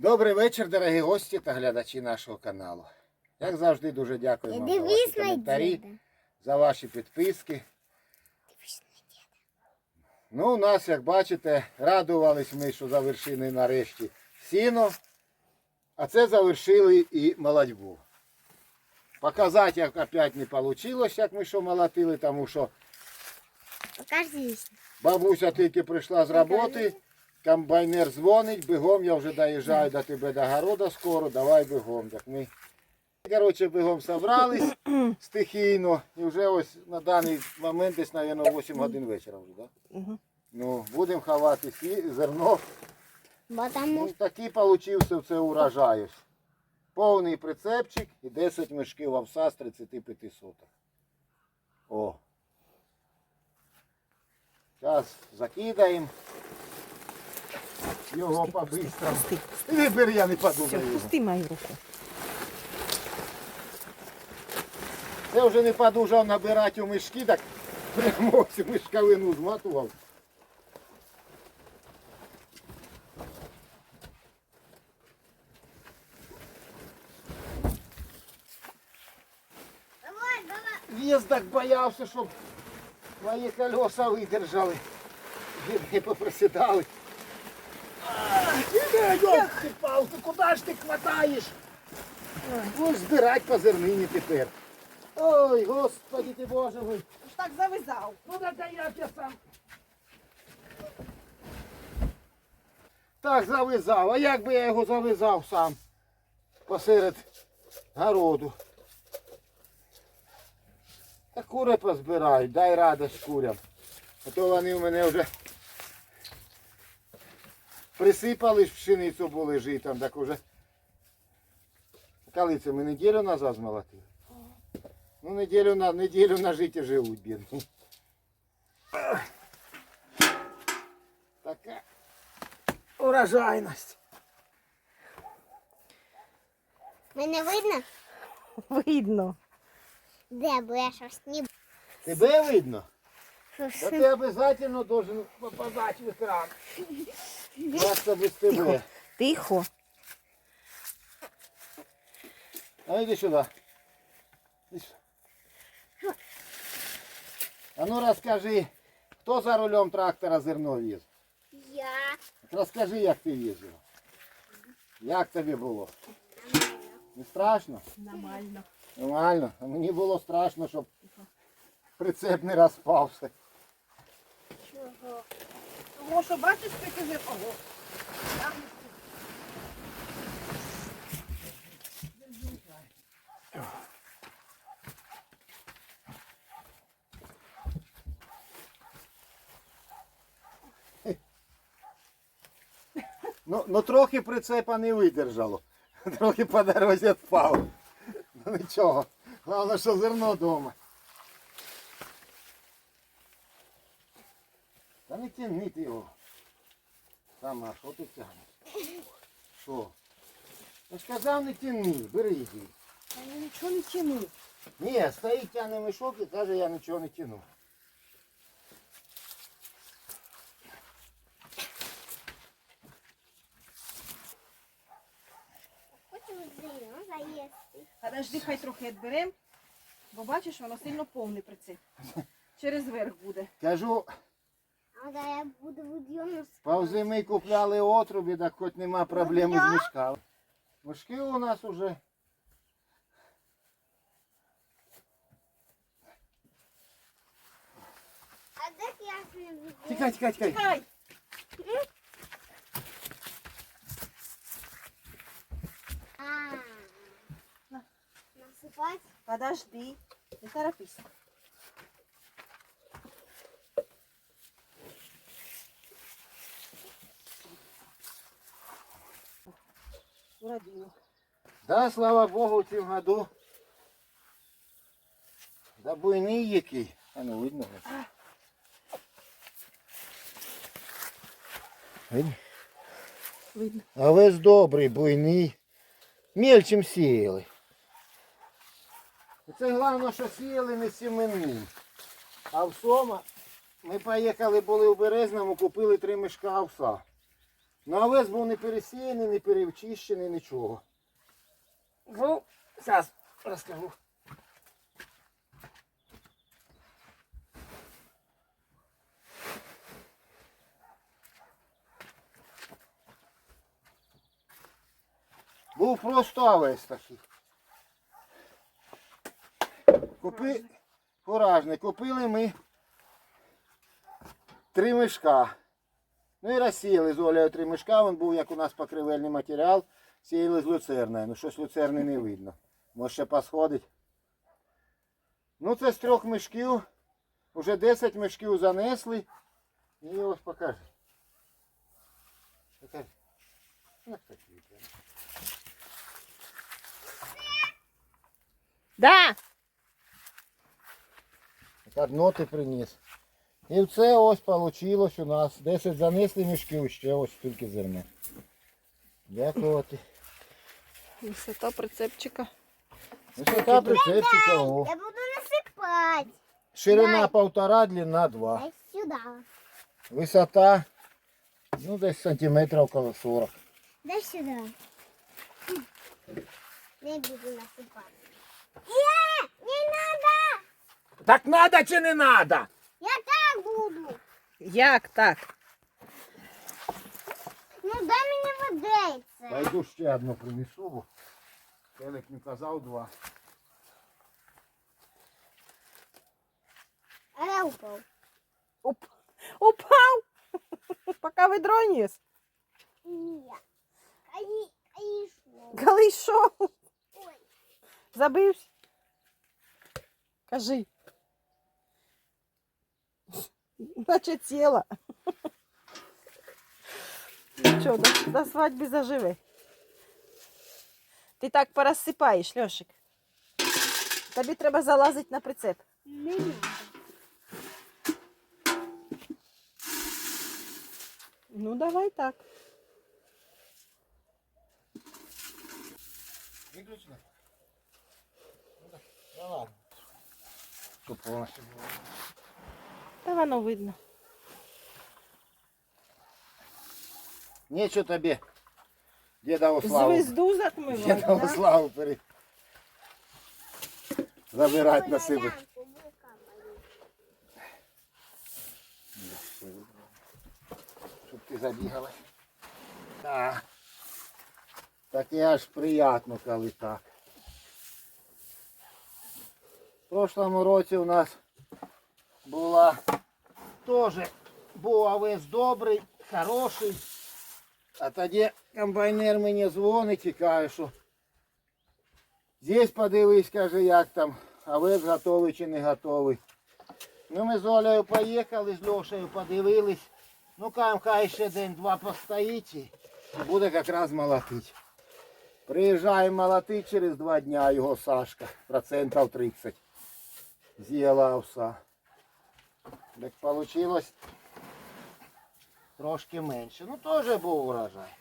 Добрий вечір, дорогі гості та глядачі нашого каналу. Як завжди, дуже дякуємо за ваші коментарі, за ваші підписки. Ну, у нас, як бачите, радувались ми, що завершили нарешті сіно, а це завершили і молодьбу. Показати, як опять не вийшло, як ми що молотили, тому що Бабуся тільки прийшла з роботи, комбайнер дзвонить, бігом, я вже доїжджаю до тебе до города скоро, давай бігом. Так ми, коротше, бігом зібрались стихійно і вже ось на даний момент десь, мабуть, 8 годин вечора вже, так? Угу. Ну, будемо ховати сі, зерно. Ну, такий получився це урожай. Повний прицепчик і 10 мішків овса з 35 соток. О. Зараз закидаємо. Його по-бистрому. Вибір я не все, подумаю. його. пусти мою руку. Я вже не подужав набирати у мішки, так прямо ось мішковину зматував. Віз так боявся, щоб мої колеса видержали. Не попросідали. Ти палки, куди ж ти хватаєш? Ну, збирать по зернині тепер. Ой, господи ти боже мой. Ж так завязав. Ну да я тебе сам. Так завязав. А як би я його завязав сам посеред городу? Та кури позбирають, дай радость курям. А то вони в мене вже присипали ж пшеницю були житом, так уже. Коли це ми неділю назад змолотили? Ну, неділю на неділю на житті живуть, бідні. Така урожайність. Мене видно? Видно. Де, бо я щось не Тебе видно? Да ти обов'язково должен попадати в екран. Просто без тебе. Тихо. А иди сюда. Иди сюда. А ну розкажи, хто за рулем трактора зерно віз? Я. Розкажи, як ти їздив. Як тобі було? Не страшно? Нормально. Нормально. А мені було страшно, щоб прицеп не розпався. Тому бачиш, скільки вже ого. Ну, ну трохи прицепа не видержало. Трохи по дорозі впав. Ну нічого. Головне, що зерно вдома. Та не тягни ти. Сама, що ти тягнеш? Що? Я ж казав не тягни, бери йди. Та я нічого не тяну. Ні, стоїть тягне мішок і каже, я нічого не тяну. Заїсти. Подожди, хай трохи відберемо, бо бачиш, воно сильно повний прицеп. Через верх буде. Кажу, А да я буду будьоно Повзи ми купляли отрубі, так хоч нема проблеми з мішками. Мішки у нас уже. А де я не буду? Тікай, тікай, тікай. Чекай! А. Насипати? Подожди. Не торопись. Уродину. Да, слава Богу, в цім году. Да буйний який. А ну видно. Видно? Видно. А весь добрий, буйний. Мельчим сіяли. Це головне, що сіяли не сіменні. А в сома ми поїхали, були у Березному, купили три мішка овса. Ну, а овес був не пересіяний, не перечищений, нічого. Ну, зараз розкажу. Був просто овес такий. Купи... Фуражний. Купили ми три мішка. Ну і розсіяли з Олею три мішка. Він був як у нас покривельний матеріал. Сіяли з люцерною. Ну щось люцерни не видно. Може ще посходить. Ну це з трьох мішків. Уже 10 мішків занесли. І ось покажи. Да. Одно ти приніс. І це ось вийшло у нас. 10 занесли мішків, ще ось тільки зерно. Дякувати. Висота прицепчика. Висота прицепчика. О. Я буду насыпать. Ширина Дай. полтора, длина 2. Дай сюда. Висота, ну десь сантиметрів около 40. Дай сюда. Не буду насыпать. Не, не надо. Так надо чи не надо? Як так? Ну дай мені водиться. Пойду ще одну принесу, Келик не казав два. А я упал. Уп... Упав! Поки ведро ніс. Нет. Каи, каишо. Коли йшов, Ой. забився. Кажи. Наче тіло. Нічого, до, до свадьби заживе. Ти так порозсипаєш, Льошик. Тобі треба залазити на прицеп. Не надо. Ну, давай так. Виключно. Ну ладно. Щоб повністю було. Та воно видно. Нічого тобі. Дідову славу. Звезду закмивати. Дідову да? славу бери. Забирать на себе. Лямку, выкапали. Щоб ти забігала. Так. Таке аж приємно, коли так. В прошлому році у нас була Теж був овець добрий, хороший. А тоді комбайнер мені дзвонить і каже, що здесь подивись, каже, як там овець готовий чи не готовий. Ну ми з Олею поїхали, з Льошею подивились. Ну кажемо, хай ще день-два постоїть і буде якраз молотить. Приїжджаємо молотить через два дня його Сашка, процентів 30. З'їла овса. Так вийшло трошки менше. Ну теж був урожай.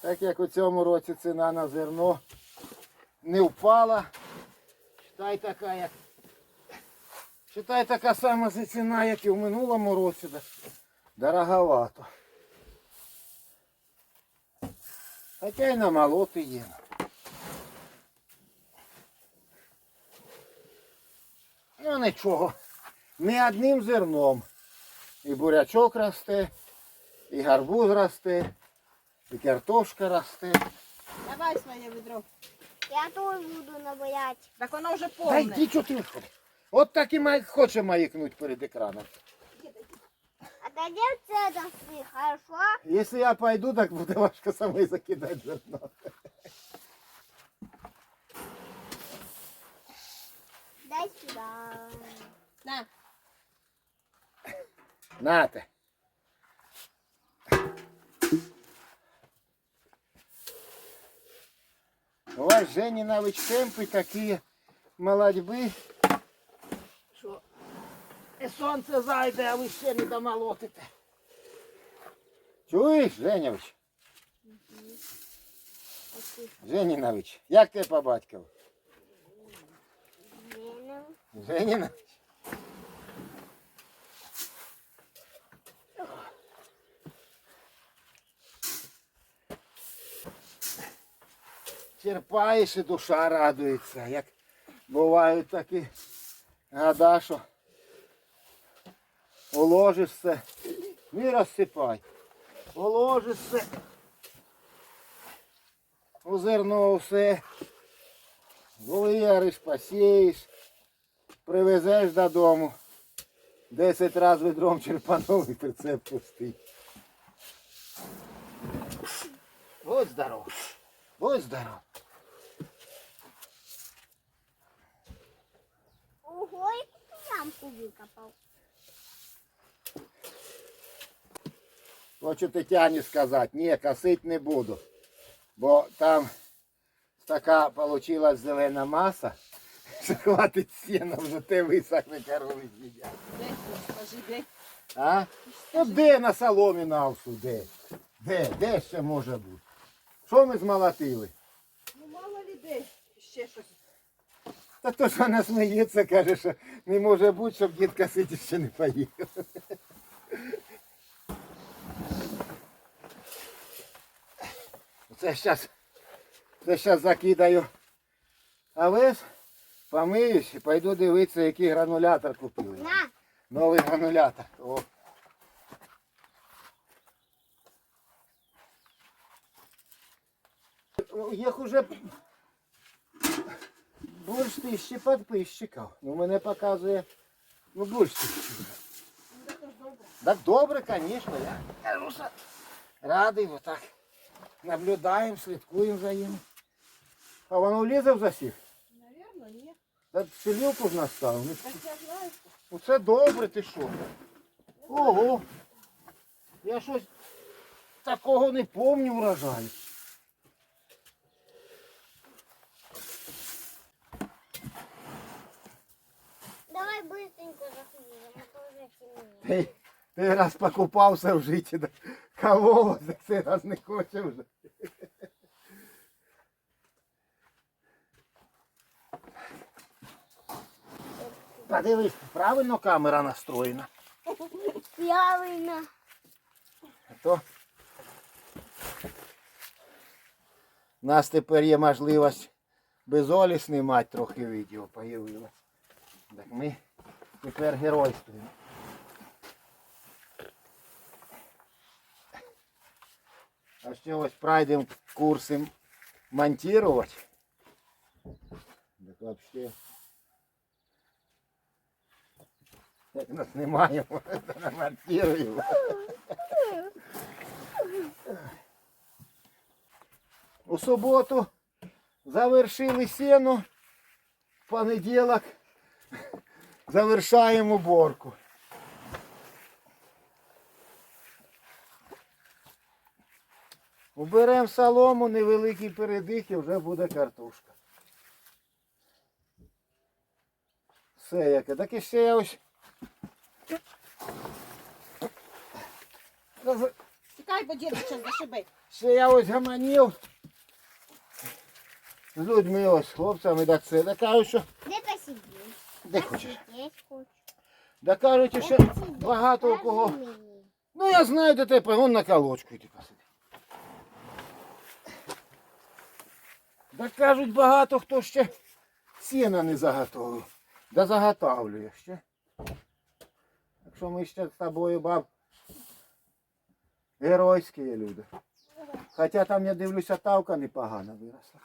Так як у цьому році ціна на зерно не впала. Считай така, як. Считай така сама ціна, як і в минулому році. Дороговато. Хоча й на молоти є. Нічого. Не одним зерном. І бурячок росте, і гарбуз росте, і картошка росте. Давай своє ведро. Я тоже буду набирать. Так воно вже Дай повне. йди, що ти виходиш. От так і май, хоче маякнуть перед екраном. Отойди от це досы, хорошо? Якщо я пойду, так буде важко самой закидати зерно. Дай сюда. На. Нате. У вас Жені навіть темпи такі молодьби. Що і сонце зайде, а ви ще не домолотите. Чуєш, Женявич? Женінович, як тебе по батькові? Блин. Женінович? Черпаєш і душа радується. Як бувають такі года, що уложиш все, не розсипай. Уложиш все. Вивариш, посієш, привезеш додому. Десять разів відром черпанув і прицеп пустий. Будь здоров. Будь здоров. Ого, яку ямку викопав. Хочу Тетяні сказати, ні, косить не буду. Бо там така вийшла зелена маса, що хватить сіна, вже те висохне корови з'їдять. Де, скажи, де? А? Ну де на соломі на овсу, де? Де? Де ще може бути? Що ми змолотили? Ну мало ли де. Ще щось. Та то, що вона сміється, каже, що не може бути, щоб дід косити ще не поїхав. Це зараз, це зараз закидаю овес, помиюсь і пойду дивитися, який гранулятор купили. Новий гранулятор. О. Їх уже більш тисячі підписчиків. Ну, мене показує, ну, більш тисячі. Так добре, звісно, я кажу, радий, отак. Наблюдаємо, слідкуємо за ним. А воно влізе в засів. Навірно, ні. Та селюку ж наставив. Ну, Так. Ну це добре, ти що? Ого. Я щось такого не помню врожаю. Давай быстренько заходимо, а то вже темніє. Ти, ти раз покупався в житті, да, кого так цей раз не хоче вже. Подивись, правильно камера настроєна. Правильно. А то у нас тепер є можливість без Олі знімати трохи відео появилось. Так ми тепер геройствуємо. А ще ось пройдемо курси монтувати. Так вообще. Як нас немає, то намонтуємо. У суботу завершили сіну, в понеділок завершаємо уборку. Уберемо солому, невеликий передих і вже буде картошка. Все яке. Так і ще я ось. Тікай, бо дід зараз зашибить. Ще я ось гаманів з людьми ось, хлопцями, так це. Да кажуть, що Де посидіть? Де хочеш. Да кажуть, що багато у кого. Ну я знаю, де тебе, вон на колочку йди посиди. Да кажуть, багато хто ще сіна не заготовив. Да заготовлює ще. Так що ми ще з тобою, баб, геройські люди. Хоча там я дивлюся, тавка непогано виросла.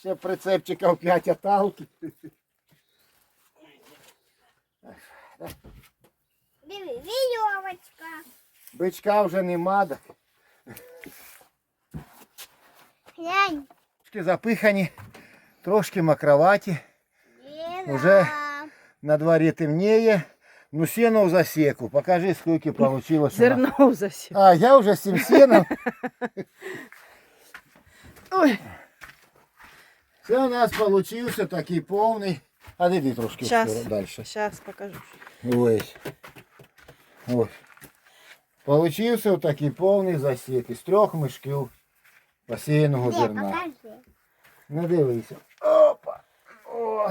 Ще прицепчика в 5 аталки. Диви, вірьовочка. Бичка вже нема, так. Глянь. Трошки запихані, трошки макроваті. Лена. Уже. На дворі темніє. Ну сіно в засіку. Покажи, скільки вийшло. Зерно засів. А, я вже з цим сіном. Ой, Це у нас вийшов такий повний. А іди трошки Щас. далі. зараз покажу. Ось. Ось. Получився такий повний засік із трьох мішків посіяного зерна. Не дивися. Опа. О.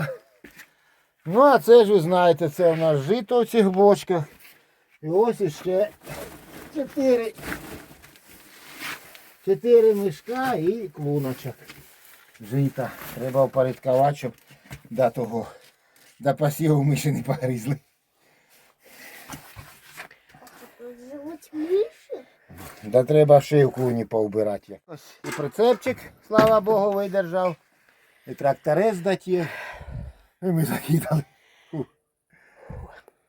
Ну, а це ж ви знаєте, це у нас жито в цих бочках. І ось іще чотири Чотири мішка і клуночок. Жита. Треба впорядкувати, щоб до того, до посіву миші не погризли. Тут живуть миші. Да треба ще й в поубирати. Ось і прицепчик, слава Богу, видержав. І тракторець датє. І ми закидали. Фу.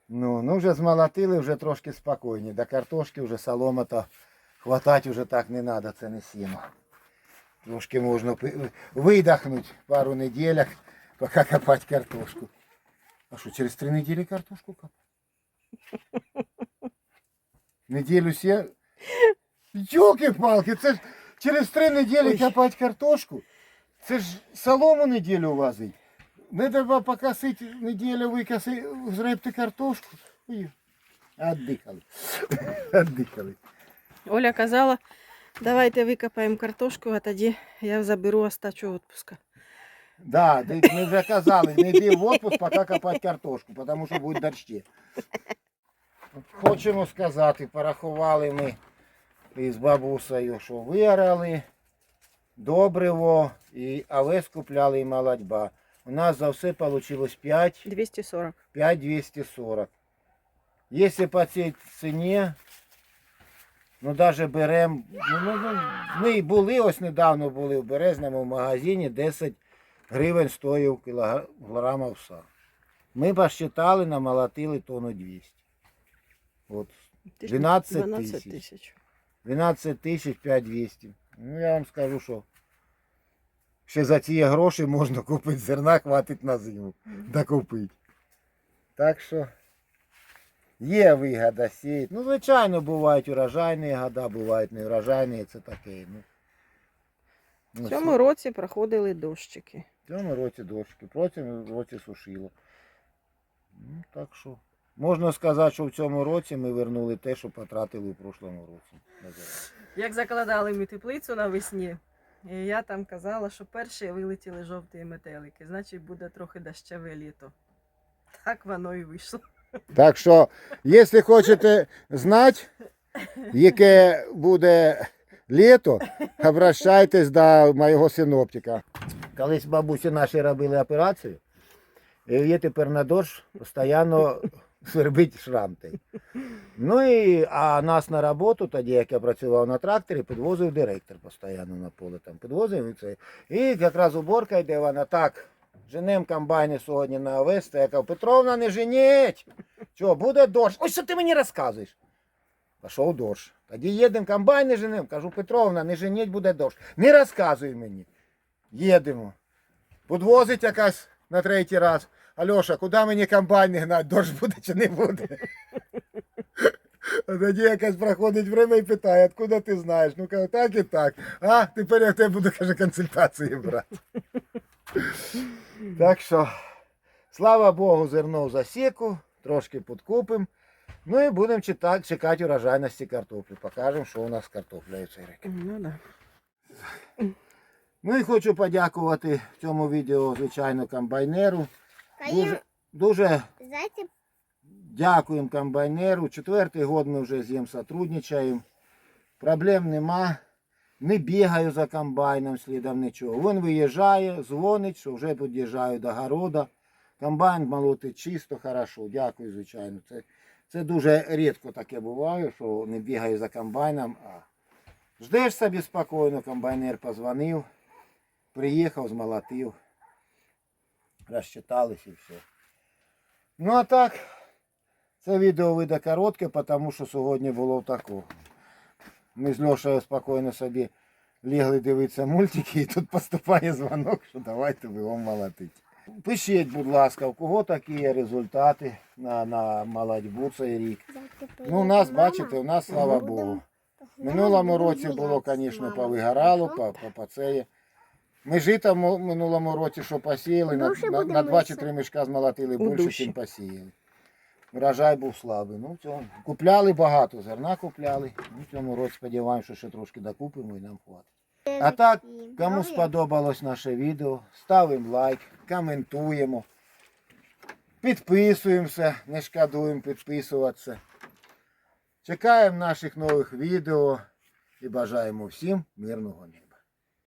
Ну, ну вже змолотили, вже трошки спокійні. До картошки вже солома то хватати вже так не треба, це не сіно. Трошки можна пи- видохнути пару неділях, поки копати картошку. А що, через три неділі картошку копати? Неділю сє. Йоки-палки, це ж через три неділі Ой. копати картошку. Це ж солому неділю возить. Не треба покосити неділю викоси, зребти картошку. Ой, Отдихали. Отдихали. Оля казала, давайте викопаємо картошку, а тоді я заберу остачу відпуска. Да, ти- ми вже казали, не йди в отпуск, поки копати картошку, тому що будуть дощі. Хочемо сказати, порахували ми із бабусею, що виграли добриво, і овес купляли і молодьба. У нас за все вийшло 5 240. 5240. Если по цій ціні, Ну даже беремо, ну, ну, ну, ми і були ось недавно були в Березному магазині, 10 гривень стоїв кілограм овса. Ми посчитали, намолотили тонну 200. От, 12 тисяч. тисяч. 12 тисяч 5200. Ну я вам скажу, що ще за ці гроші можна купити зерна, хватить на зиму. Докупити. Так що є вигода сіяти. Ну, звичайно, бувають урожайні года, бувають неурожайні, це таке. Ну, ну, В цьому році проходили дощики. в цьому році дощки, в цьому році сушило. Ну, так що. Можна сказати, що в цьому році ми вернули те, що потратили у прошлому році. Як закладали ми теплицю навесні, і я там казала, що перші вилетіли жовті метелики, значить буде трохи дощаве літо. Так воно і вийшло. Так що, якщо хочете знати, яке буде літо, обращайтесь до моєго синоптика. Колись бабусі наші робили операцію, і є тепер на дощ постійно свербить шрам. Ну і а нас на роботу, тоді як я працював на тракторі, підвозив директор постійно на поле. Там підвозив і це. І якраз уборка йде вона так. Женем комбайни сьогодні на кажу, Петровна, не женіть! Що, буде дощ? Ось що ти мені розказуєш? Пішов дощ. Тоді їдемо комбайни женем. Кажу, Петровна, не женіть, буде дощ. Не розказуй мені. Їдемо. Подвозить якась на третій раз. Альоша, куди мені комбайни гнать? Дощ буде чи не буде? А тоді якась проходить время і питає, откуда ти знаєш? Ну кажу, так і так. А, тепер я в тебе буду, каже, консультації брати. Так що, слава Богу, зерно в засіку, трошки підкупимо. Ну і будемо читати, чекати урожайності картоплі. Покажемо, що у нас з картоплею цей рік. Ну да. Ну і хочу подякувати в цьому відео, звичайно, комбайнеру. Дуже, дуже дякуємо комбайнеру. Четвертий год ми вже з ним сотрудничаємо. Проблем нема. Не бігаю за комбайном слідом нічого. Він виїжджає, дзвонить, що вже під'їжджаю до города. Комбайн молотить чисто, хорошо. Дякую, звичайно. Це, це дуже рідко таке буває, що не бігаю за комбайном. А ждеш собі спокійно, комбайнер позвонив, приїхав, змолотив, розчитались і все. Ну а так, це відео вийде коротке, тому що сьогодні було такого. Ми з Льошею спокійно собі лігли дивитися мультики, і тут поступає дзвонок, що давайте бігом молотити. Пишіть, будь ласка, у кого такі результати на, на молодьбу цей рік. Ну, у нас, бачите, у нас, слава Богу. В минулому році було, звісно, повигорало, по, по, по це. Ми жита в минулому році, що посіяли, на, на, на 2 чи весело. 3 мішка змолотили більше, ніж посіяли. Врожай був слабий. Ну, в цьому. Купляли багато, зерна купляли. Ну, в цьому році сподіваємося, що ще трошки докупимо і нам хватить. А так, Кому сподобалось наше відео, ставимо лайк, коментуємо, підписуємося, не шкодуємо підписуватися. Чекаємо наших нових відео. і бажаємо всім мирного неба.